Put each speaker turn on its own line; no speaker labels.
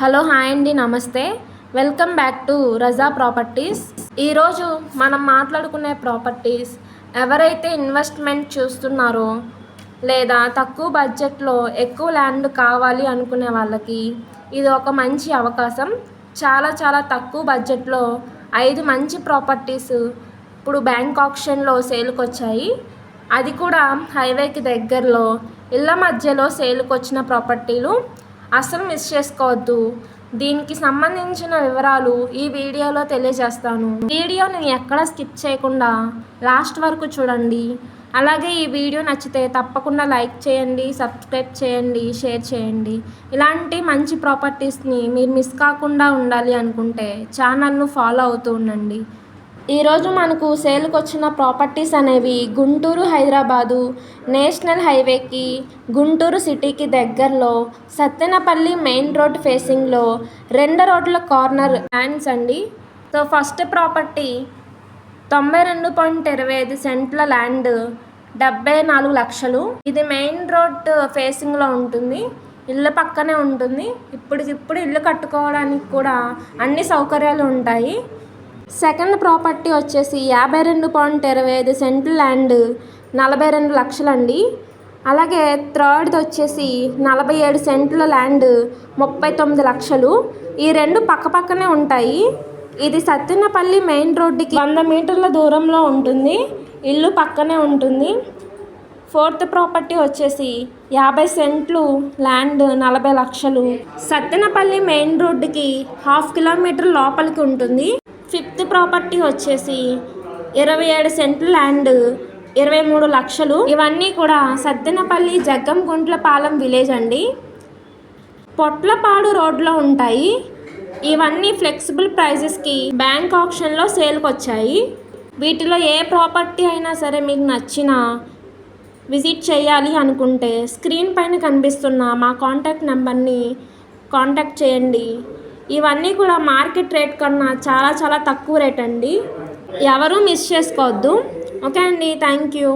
Hello hi అండి namaste. Welcome back to Raza properties. ఈరోజు మనం మాట్లాడుకునే ప్రాపర్టీస్ ఎవరైతే ఇన్వెస్ట్మెంట్ చూస్తున్నారో లేదా తక్కువ బడ్జెట్లో ఎక్కువ ల్యాండ్ కావాలి అనుకునే వాళ్ళకి ఇది ఒక మంచి అవకాశం. చాలా చాలా తక్కువ బడ్జెట్లో ఐదు మంచి ప్రాపర్టీస్ ఇప్పుడు బ్యాంక్ ఆప్షన్లో సేల్కి వచ్చాయి అది కూడా హైవేకి దగ్గరలో ఇళ్ళ మధ్యలో సేల్కి వచ్చిన ప్రాపర్టీలు. అస్సలు మిస్ చేసుకోవద్దు. దీనికి సంబంధించిన వివరాలు ఈ వీడియోలో తెలియజేస్తాను. వీడియోని ఎక్కడ స్కిప్ చేయకుండా లాస్ట్ వరకు చూడండి. అలాగే ఈ వీడియో నచ్చితే తప్పకుండా లైక్ చేయండి సబ్స్క్రైబ్ చేయండి షేర్ చేయండి. ఇలాంటి మంచి ప్రాపర్టీస్ని మీరు మిస్ కాకుండా ఉండాలి అనుకుంటే ఛానల్ను ఫాలో అవుతూ ఉండండి. ఈరోజు మనకు సేల్కి వచ్చిన ప్రాపర్టీస్ అనేవి గుంటూరు హైదరాబాదు నేషనల్ హైవేకి గుంటూరు సిటీకి దగ్గరలో సత్తెనపల్లి మెయిన్ రోడ్ ఫేసింగ్లో రెండు రోడ్ల కార్నర్ ల్యాండ్స్ అండి. సో ఫస్ట్ ప్రాపర్టీ తొంభై రెండు పాయింట్ ఇరవై ఐదు సెంట్ల ల్యాండ్ డెబ్బై నాలుగు లక్షలు. ఇది మెయిన్ రోడ్ ఫేసింగ్లో ఉంటుంది. ఇల్లు పక్కనే ఉంటుంది. ఇప్పటికిప్పుడు ఇల్లు కట్టుకోవడానికి కూడా అన్ని సౌకర్యాలు ఉంటాయి. సెకండ్ ప్రాపర్టీ వచ్చేసి యాభై రెండు పాయింట్ ఇరవై ఐదు సెంట్లు ల్యాండ్ నలభై రెండు లక్షలండి. అలాగే థర్డ్ది వచ్చేసి నలభై ఏడు సెంట్ల ల్యాండ్ ముప్పై తొమ్మిది లక్షలు. ఈ రెండు పక్కపక్కనే ఉంటాయి. ఇది సత్తెనపల్లి మెయిన్ రోడ్డుకి వంద మీటర్ల దూరంలో ఉంటుంది. ఇల్లు పక్కనే ఉంటుంది. ఫోర్త్ ప్రాపర్టీ వచ్చేసి యాభై సెంట్లు ల్యాండ్ నలభై లక్షలు. సత్తెనపల్లి మెయిన్ రోడ్డుకి హాఫ్ కిలోమీటర్ లోపలికి ఉంటుంది. ఫిఫ్త్ ప్రాపర్టీ వచ్చేసి ఇరవై ఏడు సెంట్ల ల్యాండ్ ఇరవై మూడు లక్షలు. ఇవన్నీ కూడా సద్దెనపల్లి జగ్గంగుంట్లపాలెం విలేజ్ అండి. పొట్లపాడు రోడ్లో ఉంటాయి. ఇవన్నీ ఫ్లెక్సిబుల్ ప్రైజెస్కి బ్యాంక్ ఆప్షన్లో సేల్కి వచ్చాయి. వీటిలో ఏ ప్రాపర్టీ అయినా సరే మీకు నచ్చిన విజిట్ చేయాలి అనుకుంటే స్క్రీన్ పైన కనిపిస్తున్న మా కాంటాక్ట్ నెంబర్ని కాంటాక్ట్ చేయండి. ఇవన్నీ కూడా మార్కెట్ రేట్ కన్నా చాలా చాలా తక్కువ రేట్ అండి. ఎవరూ మిస్ చేసుకోవద్దు. ఓకే అండి థ్యాంక్ యూ